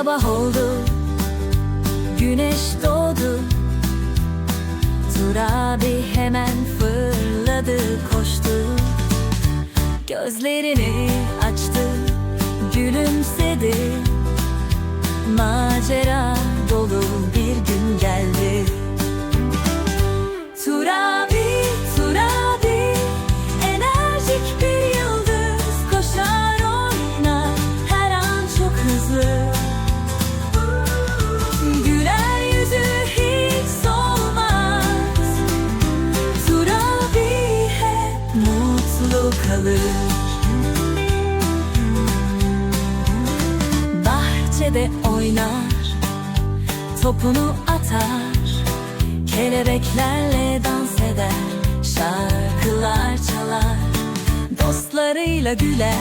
sabah oldu. Güneş doğdu. Turabi hemen fırladı koştu. Gözlerini açtı Gülümsedi. Macera kalır. Bahçede oynar Topunu atar. Kelebeklerle dans eder Şarkılar çalar. Dostlarıyla güler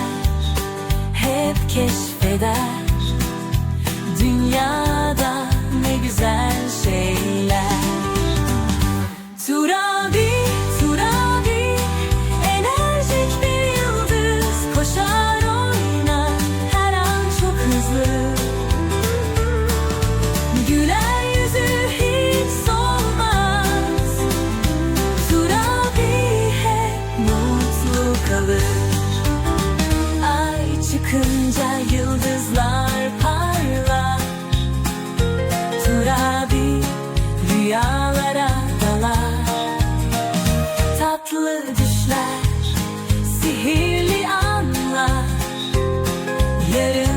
Hep keşfeder rüyalara dalar. Tatlı düşler, sihirli anlar. Yarın